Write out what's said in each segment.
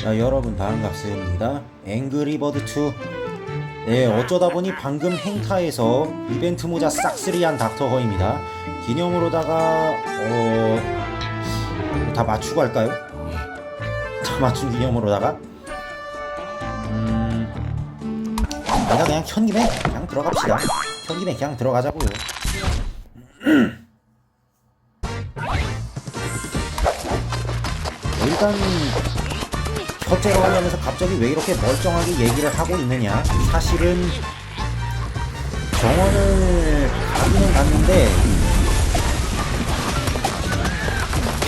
자, 여러분 반갑습니다. 앵그리버드2. 네, 어쩌다 보니 방금 행타에서 이벤트 모자 싹쓸이한 닥터허입니다. 기념으로다가 어... 다 맞추고 할까요? 다 맞춘 기념으로다가 음... 내가 그냥 켠 김에 그냥 들어갑시다. 켠 김에 그냥 들어가자고요. 일단 첫째로 하려면서 갑자기 왜 이렇게 멀쩡하게 얘기를 하고 있느냐. 사실은 병원을 가기는 갔는데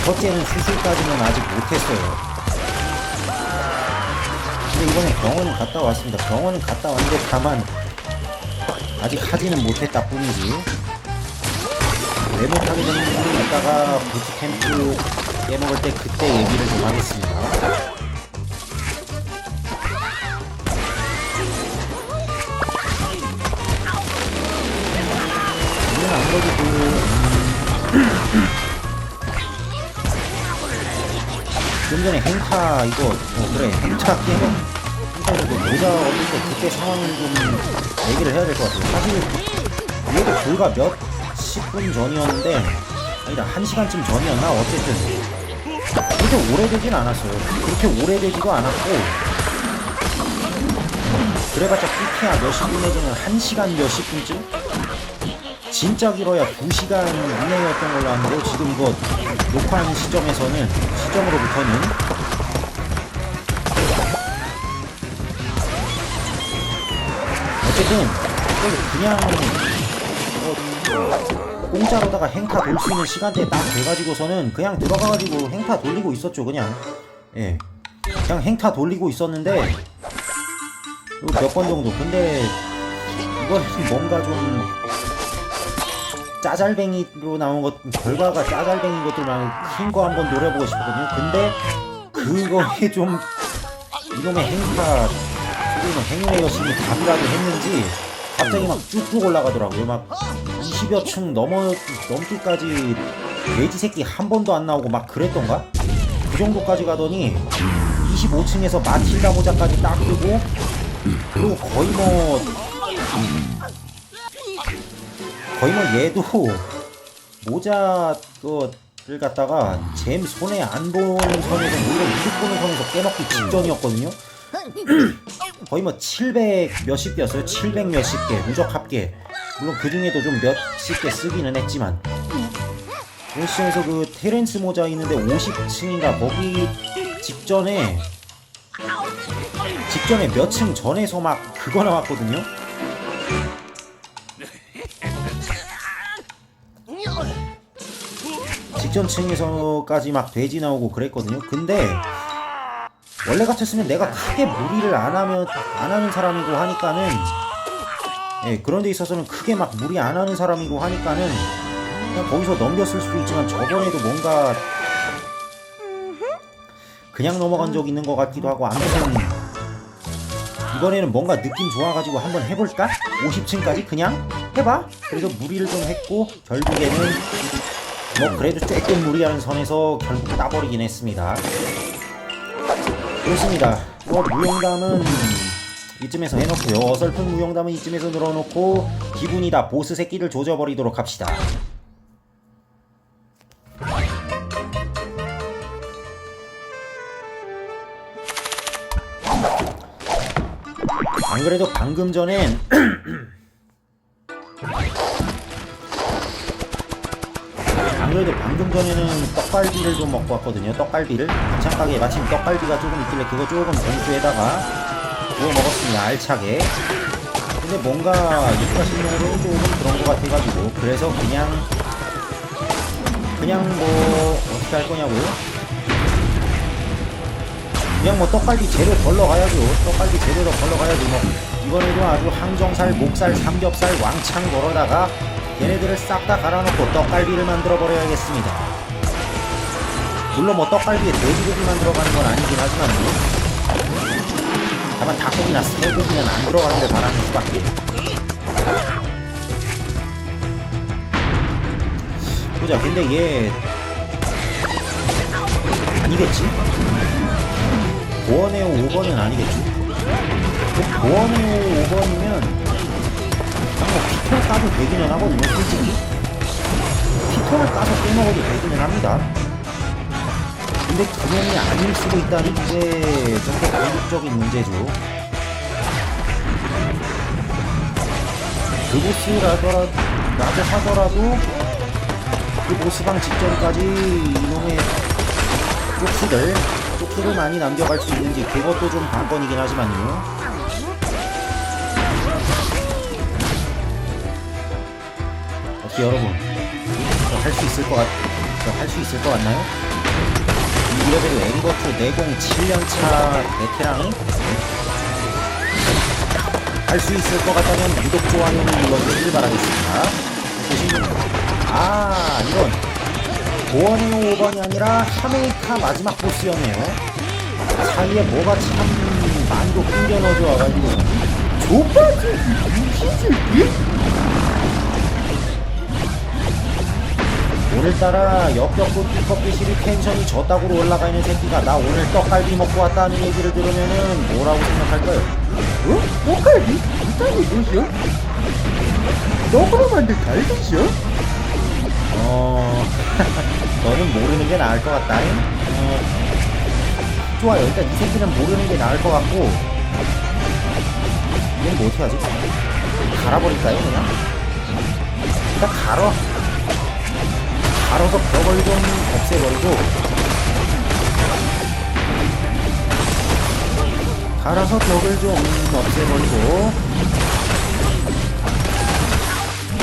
첫째는 수술까지는 아직 못했어요. 근데 이번에 병원을 갔다 왔습니다. 병원은 갔다 왔는데 다만 아직 하지는 못했다 뿐이지. 왜 못하게 됐는지 이따가 부트캠프 깨먹을 때 그때 얘기를 좀 하겠습니다 그, 음, 좀 전에 행타 이거 어 그래 행타 게임. 행타에서 그 모자 얻을 때 그때 상황을 좀 얘기를 해야 될 것 같아요. 사실 이것도 불과 몇 10분 전이었는데 아니다 1시간쯤 전이었나? 어쨌든. 그렇게 오래되진 않았어요. 그렇게 오래되지도 않았고. 그래봤자 끼케야 몇십 분 내지는 1시간 몇십 분쯤? 진짜 길어야 2시간 이내였던 걸로 아는데 지금 이거 녹화하는 시점에서는 시점으로부터는. 어쨌든 그냥 어, 공짜로다가 행타 돌 수 있는 시간대에 딱 돼가지고서는 그냥 들어가가지고 행타 돌리고 있었죠 그냥. 예. 그냥 행타 돌리고 있었는데 몇 번 정도. 근데 이건 뭔가 좀 짜잘뱅이로 나온 것 결과가 짜잘뱅인 것들만 흰거 한번 노려보고 싶거든요. 근데 그거에 좀 이놈의 행사 이놈의 여신이 답이라도 했는지 갑자기 막 쭉쭉 올라가더라고요. 막 20여 층 넘어 넘기까지 돼지 새끼 한 번도 안 나오고 막 그랬던가? 그 정도까지 가더니 25층에서 마틸다 모자까지 딱 뜨고 그리고 거의 뭐 거의 뭐 얘도 모자 그를 갖다가 잼 손에 안 보는 선에서 오히려 이득 보는 선에서 깨먹기 직전이었거든요. 거의 뭐 700 몇십 개였어요. 700 몇십 개 누적 합계. 물론 그 중에도 좀 몇십 개 쓰기는 했지만 이 시장에서 그 테렌스 모자 있는데 50층인가 거기 직전에 직전에 몇 층 전에서 막 그거 나왔거든요. 직전 층에서까지 막 돼지 나오고 그랬거든요. 근데 원래 같았으면 내가 크게 무리를 안 하면 안 하는 사람이고 하니까는 예, 그런 데 있어서는 크게 막 무리 안 하는 사람이고 하니까는 그냥 거기서 넘겼을 수도 있지만 저번에도 뭔가 그냥 넘어간 적 있는 것 같기도 하고 아무튼 이번에는 뭔가 느낌 좋아가지고 한번 해볼까? 50층까지 그냥 해봐. 그래서 무리를 좀 했고 결국에는 뭐 그래도 조금 무리하는 선에서 결국 따버리긴 했습니다. 그렇습니다. 뭐 무용담은 이쯤에서 해놓고요. 어설픈 무용담은 이쯤에서 늘어놓고 기분이다 보스 새끼를 조져버리도록 합시다. 안 그래도 방금 전엔 그래도 방금 전에는 떡갈비를 좀 먹고 왔거든요. 떡갈비를 반찬 가게에 마침 떡갈비가 조금 있길래 그거 조금 봉투에다가 구워 먹었습니다. 알차게. 근데 뭔가 입가심용으로 조금 그런 것 같아가지고 그래서 그냥 그냥 뭐 어떻게 할 거냐고요? 그냥 뭐 떡갈비 재료 걸러 가야죠. 떡갈비 재료로 걸러 가야죠. 뭐 이번에도 아주 항정살, 목살, 삼겹살 왕창 걸어다가 얘네들을 싹 다 갈아놓고 떡갈비를 만들어 버려야겠습니다. 물론 뭐 떡갈비에 돼지고기만 들어가는 건 아니긴 하지만 뭐 다만 닭고기나 새고기는 안 들어가는 데 바라는 수밖에. 보자. 근데 얘 아니겠지? 보원에오 5번은 아니겠지? 그 보원에오 5번이면 그냥 뭐 피톤 까도 되기는 하거든요 솔직히. 피톤을 까서 빼먹어도 되기는 합니다. 근데 그놈이 아닐 수도 있다는 게 좀 더 공격적인 문제죠. 그 보스라더라 나도 하더라도 그 보스방 직전까지 이놈의 쪽수들 쪽수를 많이 남겨갈 수 있는지 그것도 좀 관건이긴 하지만요 어떻게 여러분 저 할 수 있을 것 같... 저할 수 있을 것 같나요? 이 레벨 앵거트 내공 7년차 베테랑이 할수 있을 것 같다면 구독, 좋아요를 눌러주시길 바라겠습니다. 보시면 아 이건 보원의 5번이 아니라 하메이카 마지막 보스였네요. 사이에 뭐가 참 많이도 끊겨 넣어져 와가지고 족같은 미친새 끼? 오늘따라 역겹고 띠커피실이 텐션이 저따구로 올라가 있는 새끼가 나 오늘 떡갈비 먹고 왔다는 얘기를 들으면은 뭐라고 생각할까요? 어? 떡갈비? 이딴 이것이요? 떡으로 만든 갈비죠? 어... 너는 모르는 게 나을 것 같다. 어... 좋아요. 일단 이 새끼는 모르는 게 나을 것 같고 이건 뭐 어떻게 하지? 갈아버릴까요 그냥? 일단 갈아 갈아서 벽을 좀 없애버리고 갈아서 벽을 좀 없애버리고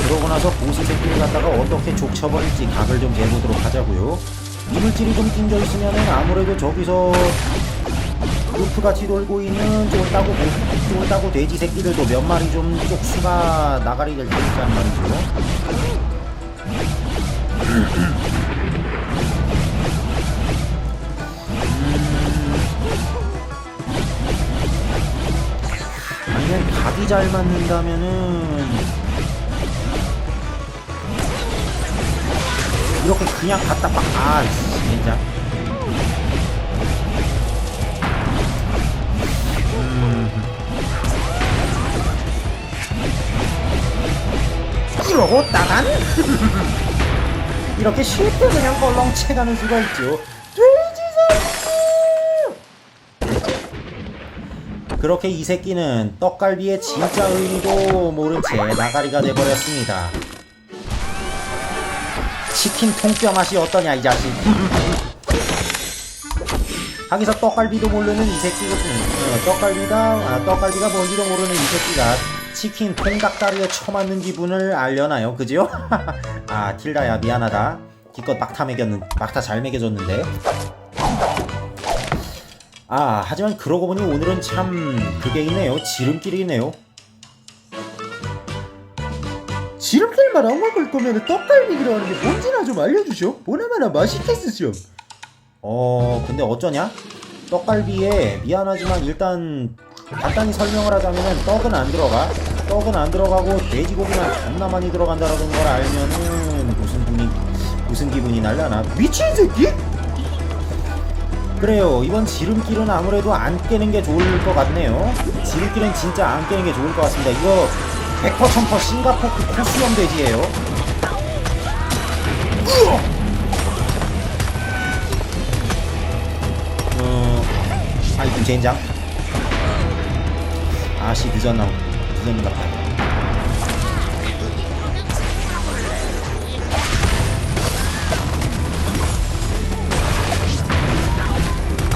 그러고 나서 보스 새끼를 갖다가 어떻게 족쳐버릴지 각을 좀 재보도록 하자고요. 이물질이 좀 낑겨 있으면은 아무래도 저기서 루프같이 돌고 있는 쫄따고 고- 쫄따고 돼지 새끼들도 몇 마리 좀 쪽수가 나가리 될 테니까 말이죠 아니면 각이 잘 맞는다면은 이렇게 그냥 갖다 빡, 아, 씨, 진짜. 음. 이러고다간 이렇게 쉽게 그냥 껄렁채 가는 수가 있죠. 돼지 그렇게 이 새끼는 떡갈비의 진짜 의미도 모른 채 나가리가 돼버렸습니다. 치킨 통뼈 맛이 어떠냐 이 자식. 하기서 떡갈비도 모르는 이 새끼거든. 어, 떡갈비가 아, 떡갈비가 뭔지도 모르는 이 새끼가 치킨 통닭다리에 처맞는 기분을 알려나요, 그죠? 아 틸다야 미안하다. 기껏 막타 먹였는 막타 잘 먹여줬는데. 아 하지만 그러고 보니 오늘은 참 그게 있네요. 지름길이 있네요. 지름길만 안 먹을 거면 떡갈비 들어가는 게 뭔지나 좀 알려주셔 보나마나 맛있겠으죠 어 근데 어쩌냐? 떡갈비에 미안하지만 일단 간단히 설명을 하자면은 떡은 안 들어가. 떡은 안 들어가고 돼지고기만 존나 많이 들어간다라는 걸 알면은 무슨 분이 무슨 기분이 날라나? 미친 새끼? 그래요. 이번 지름길은 아무래도 안 깨는 게 좋을 것 같네요. 지름길은 진짜 안 깨는 게 좋을 것 같습니다. 이거 100% 1000% 싱가포르 코수염 돼지예요. 어... 아이고 젠장 아씨 늦었나 늦었나 봐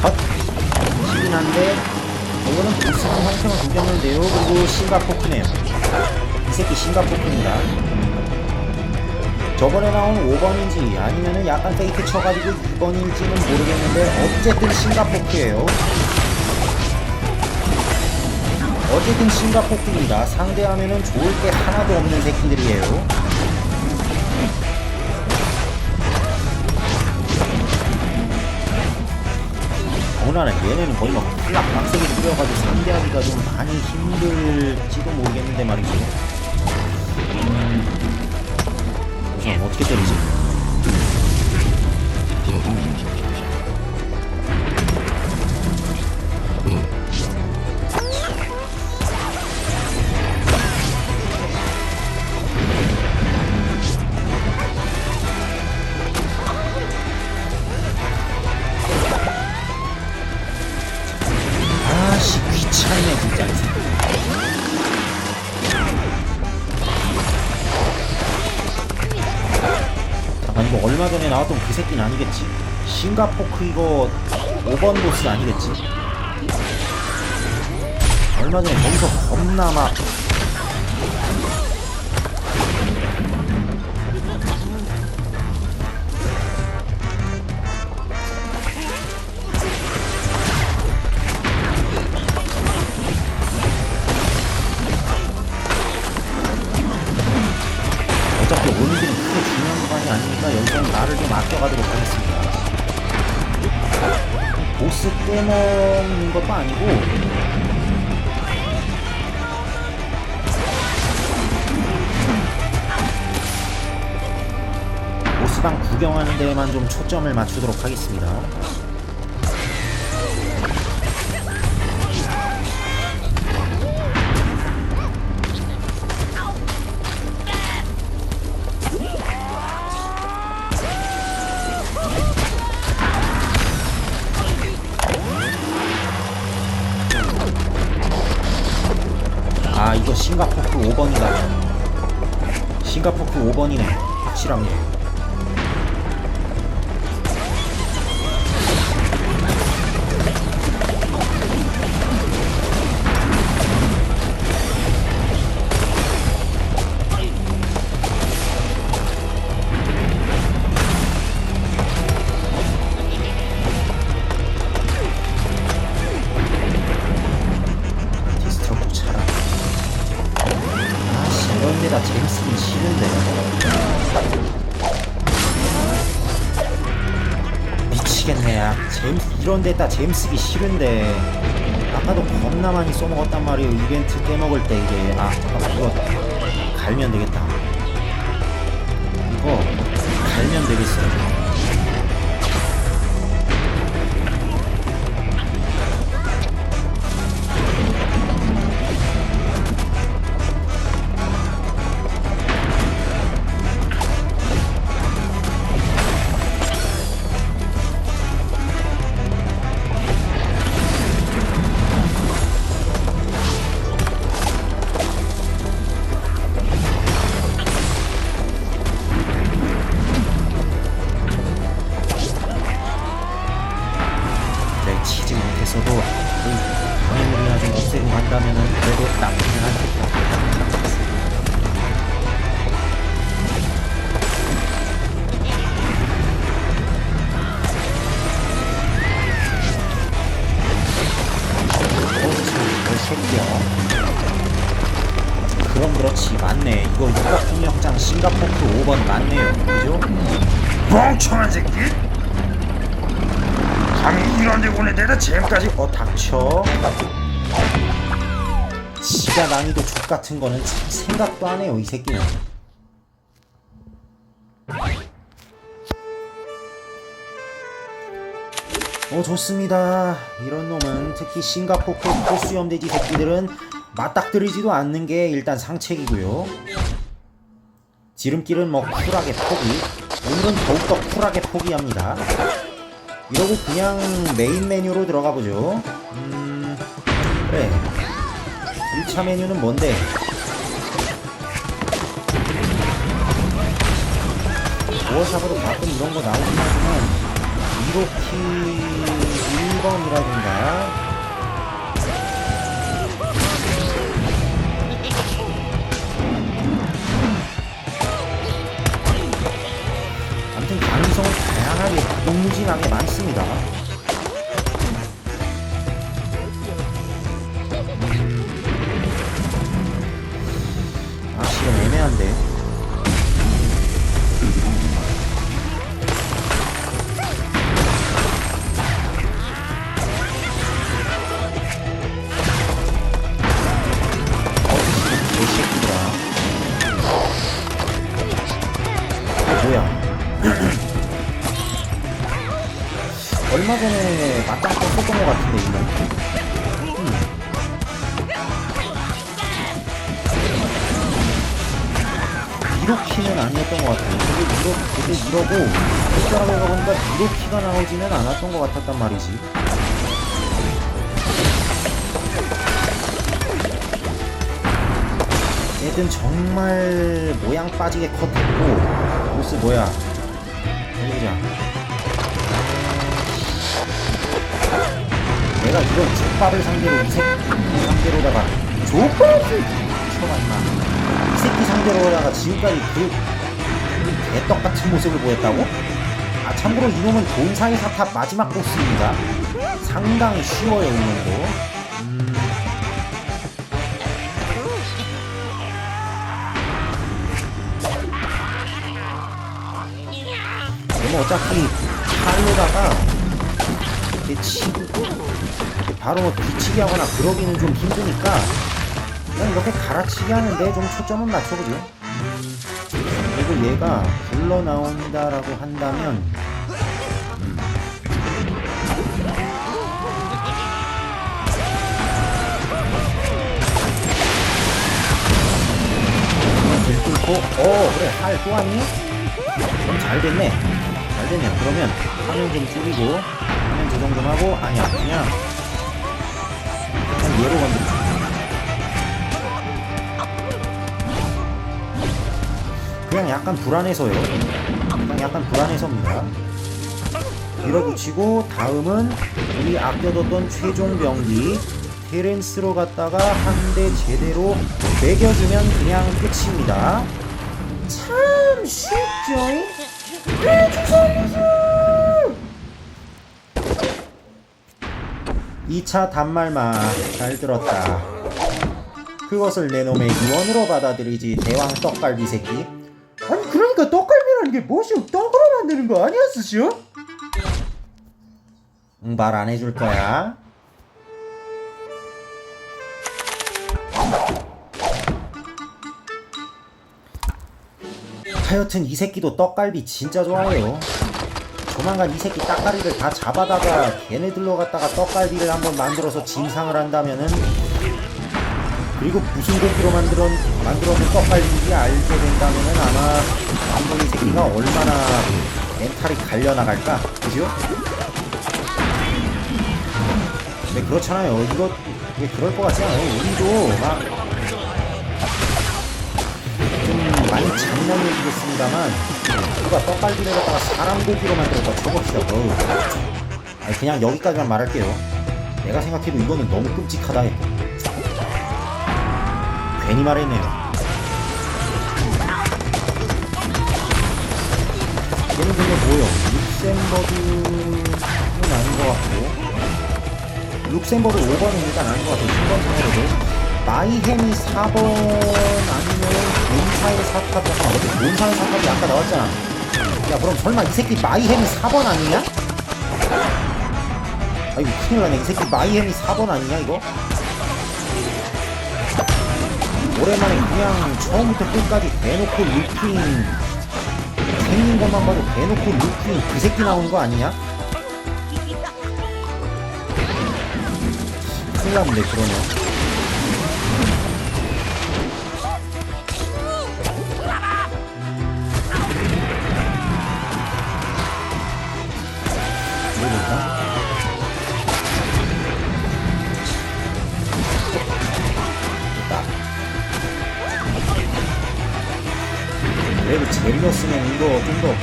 컷. 시긴 한데 이거는 보스랑 형태만 구겼는데요. 그리고 싱가포크네요. 이 새끼 싱가포크입니다. 저번에 나온 5번인지 아니면은 약간 페이크 쳐가지고 2번인지는 모르겠는데 어쨌든 싱가포크예요 어쨌든 싱가포크입니다. 상대하면은 좋을 게 하나도 없는 새끼들이에요. 더군다나 얘네는 거의 막 플락 빡세게 뿌려가지고 상대하기가 좀 많이 힘들지도 모르겠는데 말이죠. 음... 우선 어떻게 때리지? 새끼는 아니겠지? 싱가포크 이거 5번 보스 아니겠지? 얼마 전에 거기서 겁나 막 어차피 오늘들은 크게 중요한 구간이 아니니까 여기서는 나를 좀 아껴가도록 하겠습니다. 보스 떼먹는 것도 아니고 보스방 구경하는 데에만 좀 초점을 맞추도록 하겠습니다. 싱가포크 5번이네. 확실합니다 이런 데다 제임스기 싫은데 아까도 겁나 많이 써먹었단 말이에요. 이벤트 깨먹을 때 이게. 아 잠깐만 이거 갈면 되겠다. 이거 갈면 되겠어요 같은 거는 참 생각도 안 해요 이 새끼는 어 좋습니다 이런 놈은 특히 싱가포르 포수염 돼지 새끼들은 맞닥뜨리지도 않는 게 일단 상책이고요 지름길은 뭐 쿨하게 포기 오늘은 더욱더 쿨하게 포기합니다 이러고 그냥 메인 메뉴로 들어가 보죠. 음, 그래. 1차 메뉴는 뭔데? 워샵으로 가끔 이런 거 나오긴 하지만, 이렇게 1번이라든가, 아무튼 가능성은 다양하게 무궁무진하게 많습니다. 빠지게 컷했고 보스 뭐야 해보자. 내가 이런 족밥을 상대로 이 새끼 상대로다가 쳐봐 임마 이 새끼 상대로다가 지금까지 그, 그 개떡 같은 모습을 보였다고? 아 참고로 이놈은 돈사의 사탑 마지막 보스입니다. 상당히 쉬워요 이놈도. 뭐 어차피 칼로다가 이렇게 치고 이렇게 바로 뭐 뒤치기 하거나 그러기는 좀 힘드니까 그냥 이렇게 갈아치기 하는데 좀 초점은 맞춰보죠 음, 그리고 얘가 굴러 나온다라고 한다면 음. 들뚫고 어 그래 활또 왔니? 그럼 잘 됐네. 잘 됐네. 그러면 화면 좀 줄이고 화면 조정 좀 하고 아니야 그냥 그냥 얘로 건드려. 그냥 약간 불안해서요. 그냥 약간 불안해서입니다. 밀어붙이고 다음은 우리 아껴뒀던 최종 병기 테렌스로 갔다가 한 대 제대로 매겨주면 그냥 끝입니다. 참 쉽죠? 네, 죄송합니다. 2차 단말만 잘 들었다. 그것을 내 놈의 유언으로 받아들이지 대왕 떡갈비 새끼. 아니 그러니까 떡갈비라는 게 뭐시오 떡으로 만드는 거 아니었으시오? 응, 말 안 해줄 거야. 하여튼 이 새끼도 떡갈비 진짜 좋아해요. 조만간 이 새끼 딱가리를 다 잡아다가 걔네들로 갖다가 떡갈비를 한번 만들어서 진상을 한다면은 그리고 무슨 고기로 만들어 만들어진 떡갈비인지 알게 된다면은 아마 남동이 새끼가 얼마나 멘탈이 갈려 나갈까, 그죠? 네 그렇잖아요. 이거 이게 그럴 것 같지 않아요. 우리도 막 좀 많이 장난 얘기겠습니다만 누가 떡갈비를 갖다가 사람 고기로 만들었다 쳐봅시다. 어우. 아니 그냥 여기까지만 말할게요. 내가 생각해도 이거는 너무 끔찍하다. 괜히 말했네요. 얘는 근데 뭐요? 룩셈버그는 아닌 것 같고 룩셈버그 5번은 일단 아닌 것 같아요. 신번 상으로도 마이햄이 4번 아니면 몬사의 사탑 잠깐만 어디 몬사의 사탑이 아까 나왔잖아. 야 그럼 설마 이 새끼 마이햄이 4번 아니냐? 아이고 큰일 나네 이 새끼 마이햄이 4번 아니냐 이거? 오랜만에 그냥 처음부터 끝까지 대놓고 루핑 생긴 것만 봐도 대놓고 루핑 그 새끼 나오는 거 아니냐? 큰일 났는데 그러면 레오 젤이었으면 이거 좀 더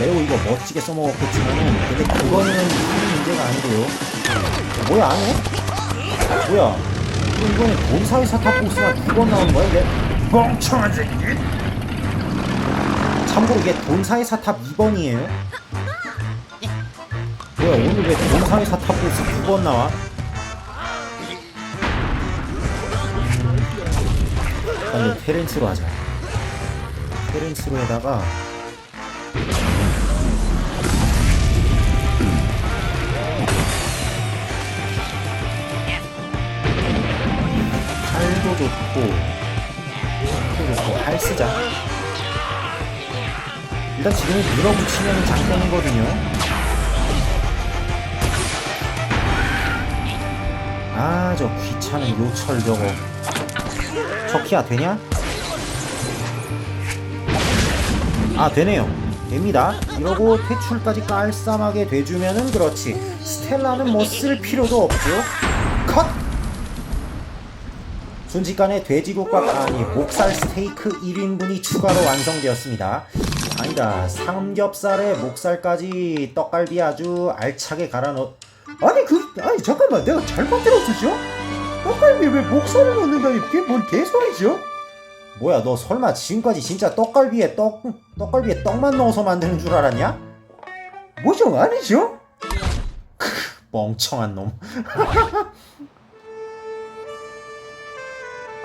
레오 이거 멋지게 써먹었겠지만은 근데 그거는 큰 문제가 아니고요. 뭐야 안 해? 뭐야? 이번에 본사의 사탑 보스가 두번 나오는 거야 이게? 멍청한 새끼 참고로 이게 본사의 사탑 2번이에요. 뭐야 오늘 왜 본사의 사탑 보스 두번 나와? 일단 이 테렌스로 하자 테렌스로 에다가 팔도 좋고 팔도 좋고 팔 쓰자. 일단 지금은 밀어붙이면 장땡이거든요. 아 저 귀찮은 요철 저거. 척키야 되냐? 아 되네요. 됩니다. 이러고 퇴출까지 깔쌈하게 돼주면은 그렇지. 스텔라는 뭐 쓸 필요도 없죠. 컷! 순식간에 돼지국밥 아니 목살 스테이크 1인분이 추가로 완성되었습니다. 아니 아니다. 삼겹살에 목살까지 떡갈비 아주 알차게 갈아 넣 아니 그 아니 잠깐만. 내가 잘못 들었었죠? 떡갈비에 왜 목살을 넣는다니 그게 뭔 개소리죠? 뭐야 너 설마 지금까지 진짜 떡갈비에 떡 떡갈비에 떡만 넣어서 만드는 줄 알았냐? 뭐죠 아니죠? 멍청한 놈.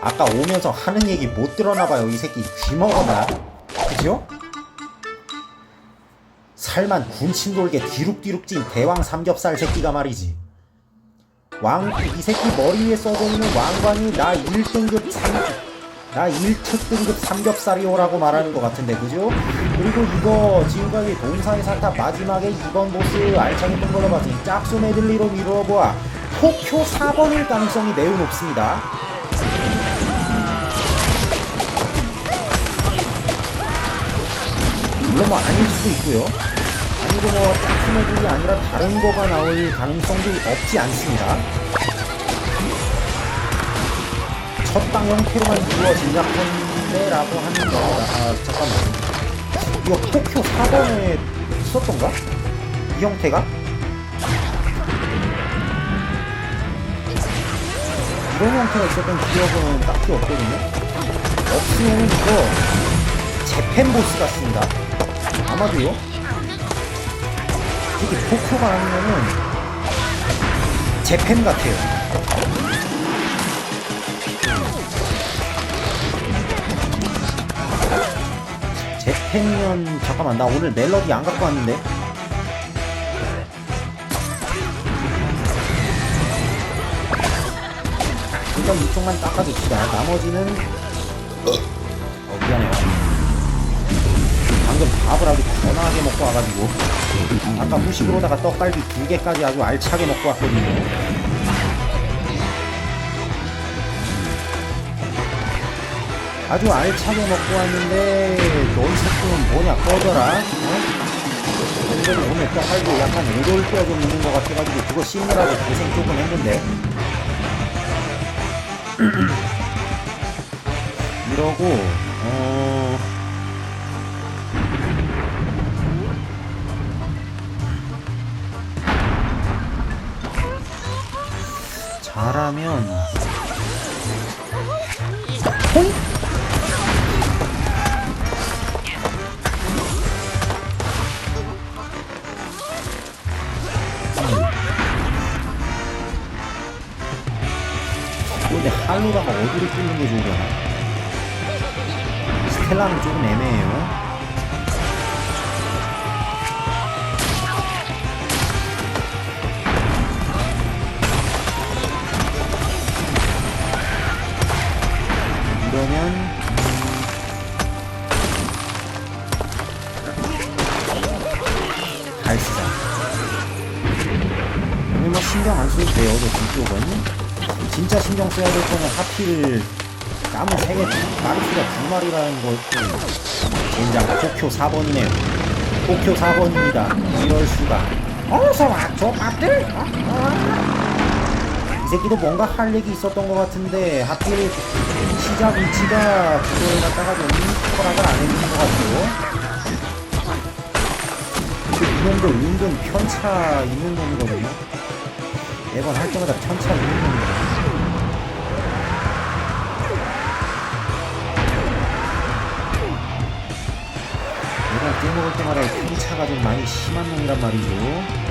아까 오면서 하는 얘기 못 들었나 봐요. 이 새끼 귀 먹었나? 그죠? 살만 군침 돌게 뒤룩뒤룩 찐 대왕 삼겹살 새끼가 말이지. 왕, 이 새끼 머리 위에 써져 있는 왕관이 나 1등급 삼, 나 1특등급 삼겹살이오라고 말하는 것 같은데, 그죠? 그리고 이거 지금까지 동사의 사탑 마지막에 이번 보스 알차게 뜬 걸로 봤으니 짝수 메들리로 미뤄보아 토쿄 4번일 가능성이 매우 높습니다. 물론 뭐 아닐 수도 있고요. 아니고 뭐 짝수 메들이 아니라 다른 거가 나올 가능성도 없지 않습니다. 첫방 형태로만 이루어진다 한데라고 하는 거. 아 잠깐만. 이거 토쿄 4번에 있었던가? 이 형태가? 이런 형태가 있었던 기억은 딱히 없거든요. 없으면 이거 재팬 보스 같습니다. 아마도요. 이게 토쿄가 아니면은 재팬 같아요. 재팬이면 잠깐만 나 오늘 멜로디 안 갖고 왔는데. 일단 이쪽만 닦아줍시다. 나머지는 어 미안해요. 방금 밥을 아주 거나하게 먹고 와가지고. 아까 후식으로다가 떡갈비 두 개까지 아주 알차게 먹고 왔거든요 아주 알차게 먹고 왔는데 너희 새끼는 뭐냐 꺼져라 어? 근데 오늘 떡갈비 약간 오돌뼈 좀 있는 것 같아가지고 그거 씹느라고 고생 조금 했는데 이러고 어... 잘하면 홍? 할로다가 어디를 뚫는 게 좋으려나? 스텔라는 조금 애매해요. 이러면 갈시자. 여기 뭐 신경 안 써도 돼요, 저 뒤쪽은. 진짜 신경 써야 될 거는 하필 까문 세개 마르티가 두 마리라는 거 젠장 도쿄 4번이네요. 도쿄 4번입니다. 이럴 수가. 어서 와 족밥들? 어? 어? 이 새끼도 뭔가 할 얘기 있었던 것 같은데 하필 시작 위치가 그거에 갖다가 좀 허락을 안 해주는 것 같고 근데 이놈도 은근 편차 있는 놈이거든요. 매번 할 때마다 편차 있는 놈이거든요 깨먹을 때마다 편차가 좀 많이 심한 놈이란 말이죠.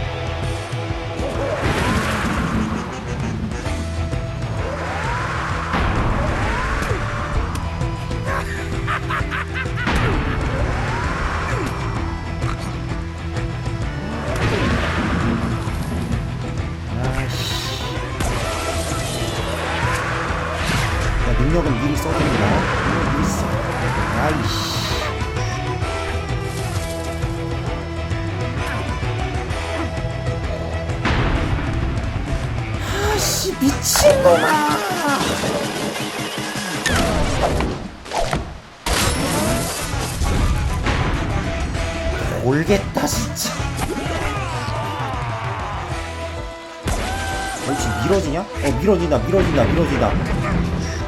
밀어진다 밀어진다 밀어진다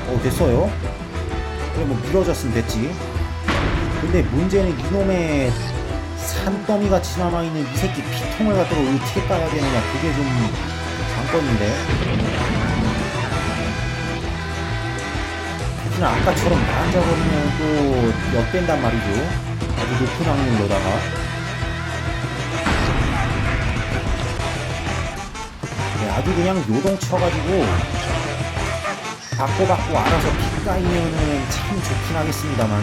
어 됐어요. 그래 뭐 밀어졌으면 됐지. 근데 문제는 이놈의 산더미 같이 남아있는 이 새끼 피통을 갖다가 어떻게 따야 되느냐. 그게 좀 관건인데. 특히나 아까처럼 만져버리면 또 역된단 말이죠. 아주 높은 확률로다가. 네, 아주 그냥 요동 쳐가지고 받고 받고 알아서 피 까이면은 참 좋긴 하겠습니다만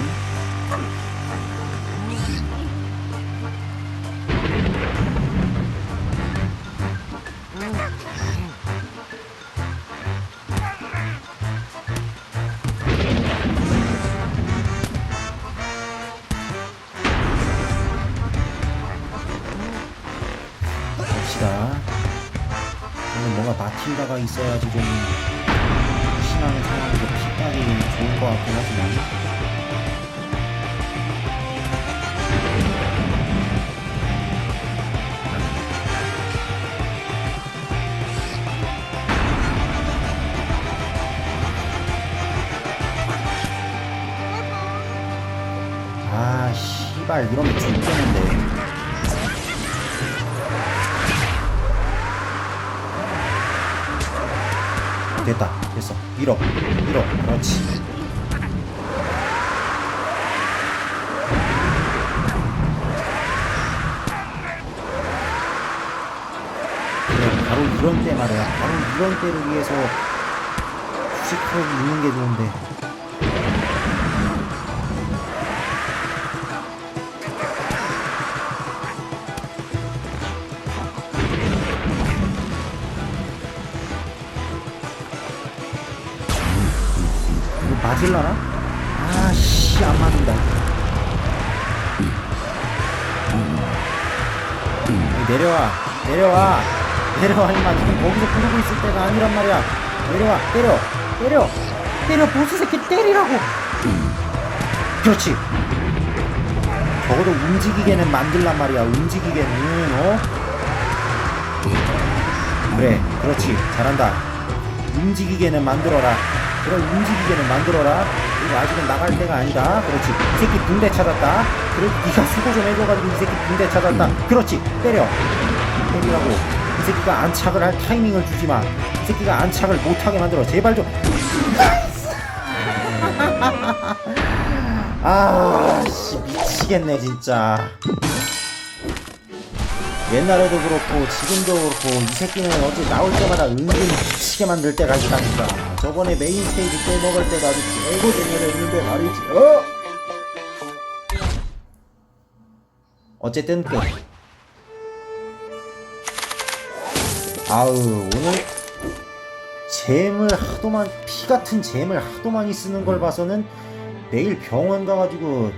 봅시다. 저는 뭔가 마틴다가 있어야지 좀 같긴 하지만 아 씨발 이러면 죽겠는데. 됐다 됐어. 밀어 밀어. 그렇지 이런 때 말이야. 바로 이런 때를 위해서 휴식하고 있는 게 좋은데. 이거 맞을라나? 아씨 안 맞는다. 내려와 내려와 내려와 임마. 지금 거기서 부르고 있을 때가 아니란 말이야. 내려와 때려 때려. 때려 보스 새끼 때리라고. 그렇지. 적어도 움직이게는 만들란 말이야 움직이게는 어? 그래 그렇지. 잘한다. 움직이게는 만들어라. 그래 움직이게는 만들어라. 그리고 아직은 나갈 때가 아니다. 그렇지. 이 새끼 붕대 찾았다. 그래 네가 수고 좀 해줘가지고 이 새끼 붕대 찾았다. 그렇지. 때려. 때리라고 이 새끼가 안착을 할 타이밍을 주지 마 이 새끼가 안착을 못하게 만들어. 제발 좀. 아 씨 미치겠네 진짜. 옛날에도 그렇고 지금도 그렇고 이 새끼는 어째 나올 때마다 은근히 미치게 만들 때가 있다니까. 저번에 메인 스테이지 때 먹을 때도 아주 개고생을 했는데 말이지. 어? 어쨌든 끝 아우 오늘 잼을 하도 많이 피 같은 잼을 하도 많이 쓰는 걸 봐서는 내일 병원 가가지고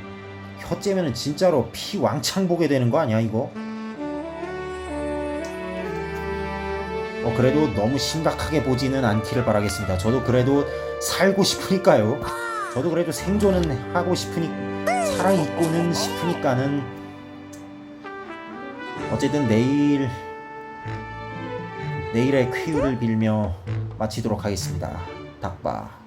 혀 째면은 진짜로 피 왕창 보게 되는 거 아니야 이거? 어, 그래도 너무 심각하게 보지는 않기를 바라겠습니다. 저도 그래도 살고 싶으니까요. 저도 그래도 생존은 하고 싶으니 살아 있고는 싶으니까는 어쨌든 내일 내일의 쾌유를 빌며 마치도록 하겠습니다. 닭바.